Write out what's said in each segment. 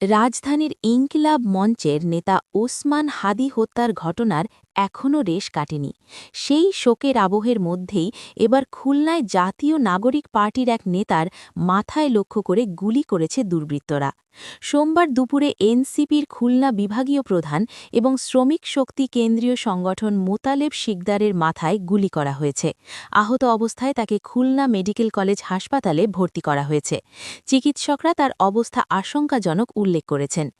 রাজধানীর ইনকিলাব মঞ্চের নেতা ওসমান হাদি হত্যার ঘটনার এখনও রেশ কাটেনি। সেই শোকের আবহের মধ্যেই এবার খুলনায় জাতীয় নাগরিক পার্টির এক নেতার মাথায় লক্ষ্য করে গুলি করেছে দুর্বৃত্তরা। সোমবার দুপুরে এনসিপির খুলনা বিভাগীয় প্রধান এবং শ্রমিক শক্তি কেন্দ্রীয় সংগঠন মোতালেব শিকদারের মাথায় গুলি করা হয়েছে। আহত অবস্থায় তাকে খুলনা মেডিকেল কলেজ হাসপাতালে ভর্তি করা হয়েছে। চিকিৎসকরা তার অবস্থা আশঙ্কাজনক উল্লেখ করেছেন।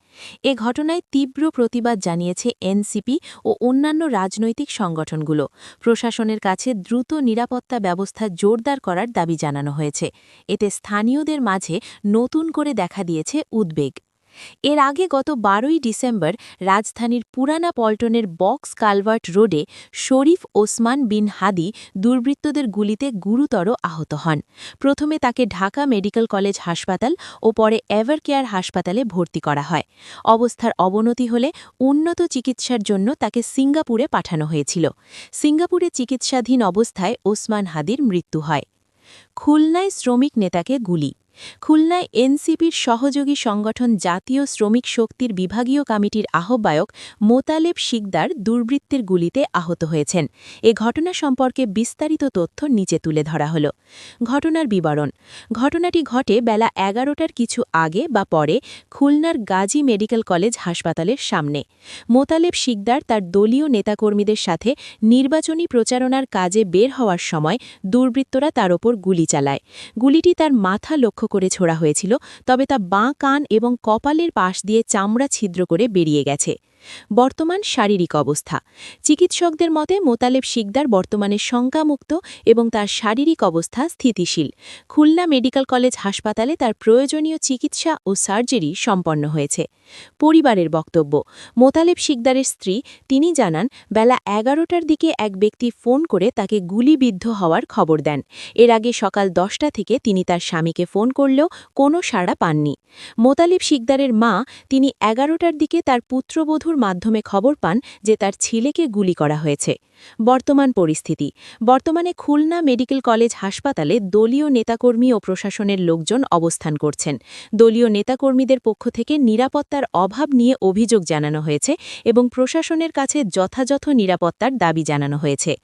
এ ঘটনায় তীব্র প্রতিবাদ জানিয়েছে এনসিপি ও অন্যান্য রাজনৈতিক সংগঠনগুলো। প্রশাসনের কাছে দ্রুত নিরাপত্তা ব্যবস্থা জোরদার করার দাবি জানানো হয়েছে। এতে স্থানীয়দের মাঝে নতুন করে দেখা দিয়েছে উদ্বেগ। এর আগে গত বারোই ডিসেম্বর রাজধানীর পুরানা পল্টনের বক্স কালভার্ট রোডে শরীফ ওসমান বিন হাদি দুর্বৃত্তদের গুলিতে গুরুতর আহত হন। প্রথমে তাকে ঢাকা মেডিকেল কলেজ হাসপাতাল ও পরে এভারকেয়ার হাসপাতালে ভর্তি করা হয়। অবস্থার অবনতি হলে উন্নত চিকিৎসার জন্য তাকে সিঙ্গাপুরে পাঠানো হয়েছিল। সিঙ্গাপুরে চিকিৎসাধীন অবস্থায় ওসমান হাদির মৃত্যু হয়। খুলনায় শ্রমিক নেতাকে গুলি। খুলনায় এনসিপির সহযোগী সংগঠন জাতীয় শ্রমিক শক্তির বিভাগীয় কমিটির আহ্বায়ক মোতালেব শিকদার দুর্বৃত্তের গুলিতে আহত হয়েছেন। এ ঘটনা সম্পর্কে বিস্তারিত তথ্য নিচে তুলে ধরা হল। ঘটনার বিবরণ। ঘটনাটি ঘটে বেলা এগারোটার কিছু আগে বা পরে খুলনার গাজী মেডিকেল কলেজ হাসপাতালের সামনে। মোতালেব শিকদার তার দলীয় নেতাকর্মীদের সাথে নির্বাচনী প্রচারণার কাজে বের হওয়ার সময় দুর্বৃত্তরা তার ওপর গুলি চালায়। গুলিটি তার মাথা লক্ষ্য করে ছোড়া হয়েছিল, তবে তা বাঁ কান এবং কপালের পাশ দিয়ে চামড়া ছিদ্র করে বেরিয়ে গেছে। বর্তমান শারীরিক অবস্থা। চিকিৎসকদের মতে, মোতালেব শিকদার বর্তমানে শঙ্কামুক্ত এবং তার শারীরিক অবস্থা স্থিতিশীল। খুলনা মেডিকেল কলেজ হাসপাতালে তার প্রয়োজনীয় চিকিৎসা ও সার্জারি সম্পন্ন হয়েছে। পরিবারের বক্তব্য, মোতালেব শিকদারের স্ত্রী, তিনি জানান, বেলা এগারোটার দিকে এক ব্যক্তি ফোন করে তাকে গুলিবিদ্ধ হওয়ার খবর দেন। এর আগে সকাল দশটা থেকে তিনি তার স্বামীকে ফোন করলেও কোনো সাড়া পাননি। মোতালিব শিকদারের মা তিনি এগারোটার দিকে তার পুত্রবধূর মাধ্যমে খবর পান যে তার ছেলেকে গুলি করা হয়েছে। বর্তমান পরিস্থিতি। বর্তমানে খুলনা মেডিকেল কলেজ হাসপাতালে দলীয় নেতাকর্মী ও প্রশাসনের লোকজন অবস্থান করছেন। দলীয় নেতাকর্মীদের পক্ষ থেকে নিরাপত্তার অভাব নিয়ে অভিযোগ জানানো হয়েছে এবং প্রশাসনের কাছে যথাযথ নিরাপত্তার দাবি জানানো হয়েছে।